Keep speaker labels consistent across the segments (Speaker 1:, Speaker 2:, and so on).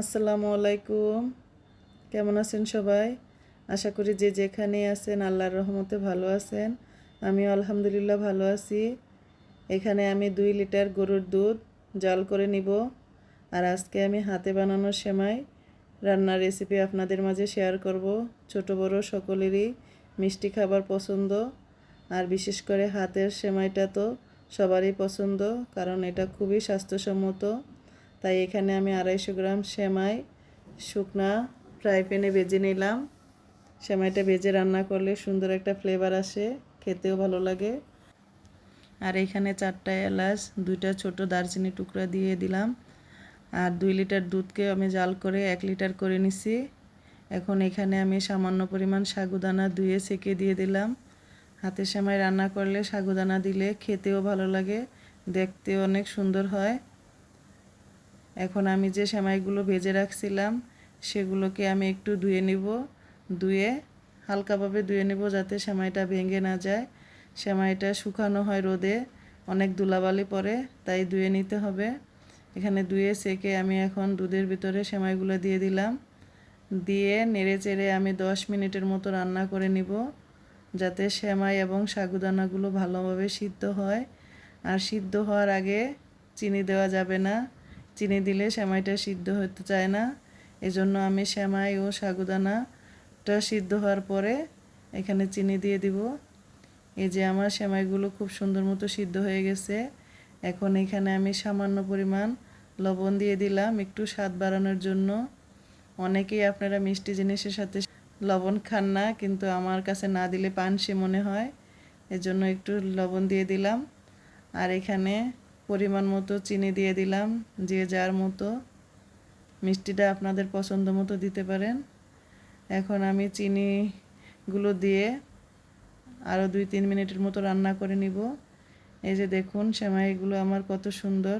Speaker 1: আসসালামু আলাইকুম। কেমন আছেন সবাই? আশা করি যে যেখানে আছেন, আল্লাহর রহমতে ভালো আছেন। আমি আলহামদুলিল্লাহ ভালো আছি। এখানে আমি দুই লিটার গরুর দুধ জাল করে নিব। আর আজকে আমি হাতে বানানো সেমাই রান্নার রেসিপি আপনাদের মাঝে শেয়ার করব। ছোট, বড় সকলেরই মিষ্টি খাবার পছন্দ। আর বিশেষ করে হাতের সেমাইটা তো সবারই পছন্দ, কারণ এটা খুবই স্বাস্থ্যসম্মত। তাই এখানে আমি আড়াইশো গ্রাম সেমাই, শুকনা ফ্রাই প্যানে ভেজে নিলাম। সেমাইটা ভেজে রান্না করলে সুন্দর একটা ফ্লেভার আসে, খেতেও ভালো লাগে। আর এখানে চারটা এলাচ, দুইটা ছোট দারচিনি টুকরা দিয়ে দিলাম। আর দুই লিটার দুধকে আমি জাল করে এক লিটার করে নিছি। এখন এখানে আমি সামান্য পরিমাণ সাগুদানা ধুয়ে সেকে দিয়ে দিলাম। হাতে সেমাই রান্না করলে সাগুদানা দিলে খেতেও ভালো লাগে দেখতেও অনেক সুন্দর হয়। এখন আমি যে সেমাইগুলো ভেজে রাখছিলাম, সেগুলোকে আমি একটু ধুয়ে নিব, ধুয়ে হালকাভাবে ধুয়ে নেব যাতে সেমাইটা ভেঙে না যায়। সেমাইটা শুকানো হয় রোদে, অনেক ধুলাবালি পরে তাই ধুয়ে নিতে হবে। এখানে ধুয়ে সেকে আমি এখন দুধের ভিতরে সেমাইগুলো দিয়ে দিলাম। দিয়ে নেড়ে চেড়ে আমি দশ মিনিটের মতো রান্না করে নিব, যাতে সেমাই এবং সাগুদানাগুলো ভালোভাবে সিদ্ধ হয়। আর সিদ্ধ হওয়ার আগে চিনি দেওয়া যাবে না। চিনি দিলে সেমাইটা সিদ্ধ হতে চায় না। এজন্য আমি সেমাই ও সাগুদানাটা সিদ্ধ হওয়ার পরে এখানে চিনি দিয়ে দিব। এই যে আমার সেমাইগুলো খুব সুন্দর মতো সিদ্ধ হয়ে গেছে। এখন এখানে আমি সামান্য পরিমাণ লবণ দিয়ে দিলাম একটু স্বাদ বাড়ানোর জন্য। অনেকেই আপনারা মিষ্টি জিনিসের সাথে লবণ খান না, কিন্তু আমার কাছে না দিলে পানসি মনে হয়। এজন্য একটু লবণ দিয়ে দিলাম। আর এখানে পরিমাণ মতো চিনি দিয়ে দিলাম, যে যার মতো। মিষ্টিটা আপনাদের পছন্দ মতো দিতে পারেন। এখন আমি চিনিগুলো দিয়ে আরও দুই তিন মিনিটের মতো রান্না করে নিব। এই যে দেখুন, সেমাইগুলো আমার কত সুন্দর,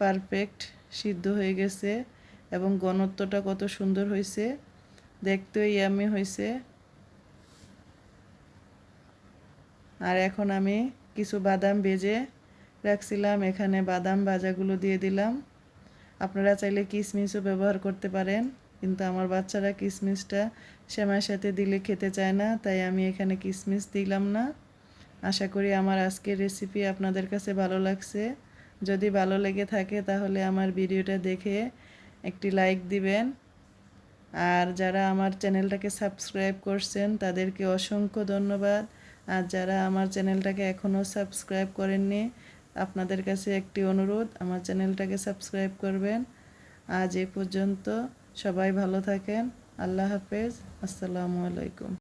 Speaker 1: পারফেক্ট, সিদ্ধ হয়ে গেছে এবং ঘনত্বটা কত সুন্দর হয়েছে। দেখতেও ইয়ামি হয়েছে। আর এখন আমি কিছু বাদাম ভেজে রাখছিলাম, এখানে বাদাম ভাজাগুলো দিয়ে দিলাম। আপনারা চাইলে কিশমিশও ব্যবহার করতে পারেন, কিন্তু আমার বাচ্চারা কিশমিশটা সেমার সাথে দিলে খেতে চায় না, তাই আমি এখানে কিশমিশ দিলাম না। আশা করি আমার আজকের রেসিপি আপনাদের কাছে ভালো লাগছে। যদি ভালো লেগে থাকে তাহলে আমার ভিডিওটা দেখে একটি লাইক দিবেন। আর যারা আমার চ্যানেলটাকে সাবস্ক্রাইব করছেন, তাদেরকে অসংখ্য ধন্যবাদ। আর যারা আমার চ্যানেলটাকে এখনও সাবস্ক্রাইব করেননি আপনাদের কাছে একটি অনুরোধ, আমার চ্যানেলটাকে সাবস্ক্রাইব করবেন। আজ এ পর্যন্ত সবাই ভালো থাকেন। আল্লাহ হাফেজ। আসসালামু আলাইকুম।